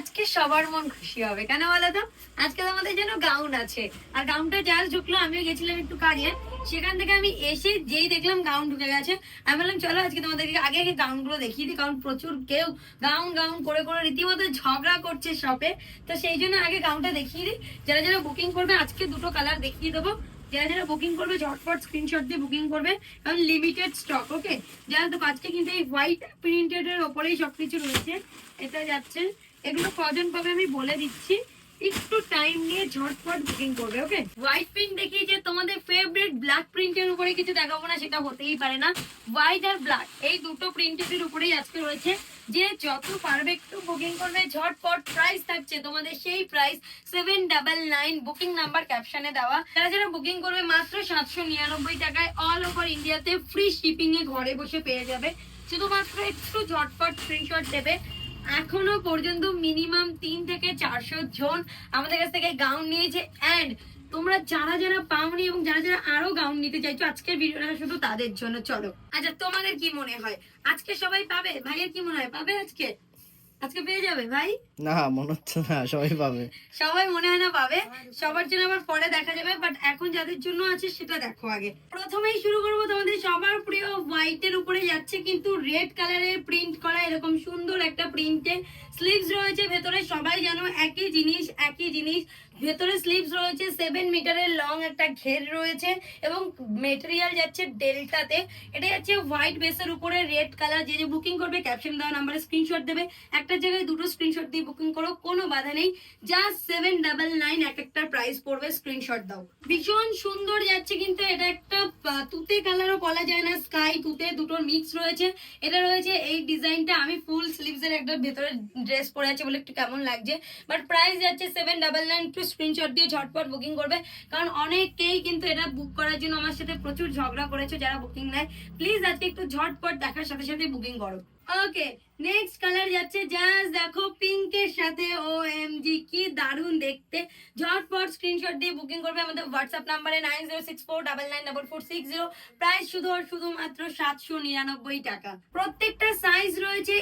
আজকে সবার মন খুশি হবে। কেন বলো তো? আজকে আমাদের যেন গাউন আছে। আর গাউনটা যার ঢুকলো, আমিও গেছিলাম একটু কাজে। সেখান থেকে আমি এসে যেই দেখলাম গাউন ঢুকে গেছে, আমি বললাম, চলো আজকে তোমাদেরকে আগে আগে গাউনগুলো দেখিয়ে দিই, কারণ প্রচুর কেউ গাউন গাউন করে করে রীতিমতো ঝগড়া করছে শপে তো সেই জন্য আগে গাউনটা দেখিয়ে দিই। যারা যারা বুকিং করবে, আজকে দুটো কালার দেখিয়ে দেবো। যারা যারা বুকিং করবে, ঝটপট স্ক্রিনশট দিয়ে বুকিং করবে। কারণ লিমিটেড স্টক ওকে যারা তো, আজকে কিন্তু এই হোয়াইট প্রিন্টেড এর ওপরেই সবকিছু রয়েছে। এটা যাচ্ছে এগুলো কজন পাবে আমি বলে দিচ্ছি। একটু টাইম নিয়ে ঝটপট বুকিং করবে ওকে হোয়াইট প্রিন্ট দেখি যে তোমাদের ফেভারিট ব্ল্যাক প্রিন্টের উপরে কিছু দেখাবো না, সেটা হতেই পারে না। হোয়াইট আর ব্ল্যাক এই দুটো প্রিন্টের উপরেই আজকে রয়েছে। যে যত পারবে একটু বুকিং করবে, ঝটপট প্রাইস থাকছে তোমাদের সেই price seven double nine booking number ক্যাপশনে দেওয়া। যারা যারা বুকিং করবে মাত্র সাতশো নিরানব্বই টাকায় অল ওভার ইন্ডিয়াতে ফ্রি শিপিং এ ঘরে বসে পেয়ে যাবে। শুধুমাত্র একটু ঝটপট স্ক্রিনশট দেবে। এখনও পর্যন্ত মিনিমাম তিন থেকে চারশো জন আমাদের কাছ থেকে গাউন নিয়েছে। অ্যান্ড তোমরা যারা যারা পাওনি এবং যারা যারা আরও গাউন নিতে চাইছো, আজকের ভিডিওটা শুধু তাদের জন্য, চলো। আচ্ছা তোমাদের কি মনে হয়? আজকে সবাই পাবে? ভাইয়ের কি মনে হয়? পাবে আজকে? আজকে পেয়ে যাবে ভাই? না মনে হচ্ছে না সবাই পাবে। সবাই মনে হয় না পাবে। সবার জন্য আবার পরে দেখা যাবে বাট এখন যাদের জন্য আছে সেটা দেখো আগে। প্রথমেই শুরু করব তোমাদের সবার প্রিয় হোয়াইটের উপরে যাচ্ছে কিন্তু রেড কালারের প্রিন্ট করা এরকম সুন্দর একটা প্রিন্টে স্লিভস রয়েছে, ভেতরে সবাই জানো একই জিনিস একই জিনিস। ভেতরে স্লিভস রয়েছে সেভেন মিটারের লং একটা ঘের রয়েছে এবং মেটেরিয়াল যাচ্ছে ডেল্টাতে এটা যাচ্ছে হোয়াইট বেসের উপরে রেড কালার যে যে বুকিং করবে ক্যাপশন দেওয়া নাম্বারে স্ক্রিনশট দেবে। একটা জায়গায় দুটো স্ক্রিনশট দিয়ে বুকিং করো, কোনো বাধা নেই। যা সেভেন ডাবল নাইন এক একটা প্রাইস পড়বে স্ক্রিনশট দাও। ভীষণ সুন্দর যাচ্ছে কিন্তু এটা একটা তুতে কালারও বলা যায় না স্কাই তুতে দুটোর মিক্স রয়েছে। এটা রয়েছে এই ডিজাইনটা আমি ফুল স্লিভস এর একটা ভেতরে ড্রেস পরে আছে বলে একটু কেমন লাগছে। বাট প্রাইস যাচ্ছে সেভেন ডাবল নাইন একটু স্ক্রিনশট দিয়ে ঝটপট বুকিং করবে। কারণ অনেকেই কিন্তু এটা বুক করার জন্য আমার সাথে প্রচুর ঝগড়া করেছে যারা বুকিং নেয়। প্লিজ আজকে একটু ঝটপট দেখার সাথে সাথে বুকিং করো। ওকে নেক্সট কালার যাচ্ছে। জাস্ট দেখো পিঙ্কের সাথে ও এম জি কি দারুণ দেখতে। ঝটপট স্ক্রিনশট দিয়ে বুকিং করবে আমাদের হোয়াটসঅ্যাপ নাম্বারে nine zero six four double nine double four six zero price শুধু শুধুমাত্র সাতশো নিরানব্বই টাকা। প্রত্যেকটা সাইজ রয়েছে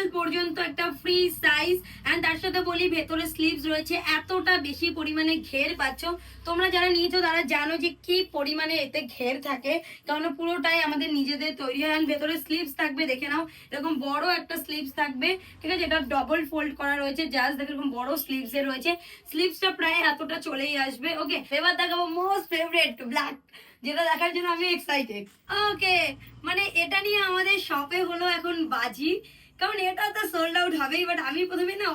এক্সেল পর্যন্ত একটা ফ্রি সাইজ অ্যান্ড তার সাথে বলি ভেতরে স্লিভস রয়েছে, এতটা বেশি পরিমাণে ঘের পাচ্ছ। তোমরা যারা নিয়েছো, তারা জানো যে কি পরিমাণে এতে ঘের থাকে কারণ পুরোটাই আমাদের নিজেদের তৈরি হয়। And ভেতরে স্লিভস থাকবে, দেখে নাও, এরকম বড় একটা স্লিভস থাকবে, ঠিক আছে? এটা ডবল ফোল্ড করা রয়েছে জাস্ট দেখো এরকম বড় স্লিভস এ রয়েছে। স্লিভসটা প্রায় এতটা চলেই আসবে ওকে এবার দেখাবো মোস্ট ফেভারিট ব্ল্যাক যেটা দেখার জন্য আমি এক্সাইটেড ওকে মানে এটা নিয়ে আমাদের শপে হলো এখন বাজি। কারণ এটা তো সোল্ড আউট হবেই বাট আমি প্রথমে না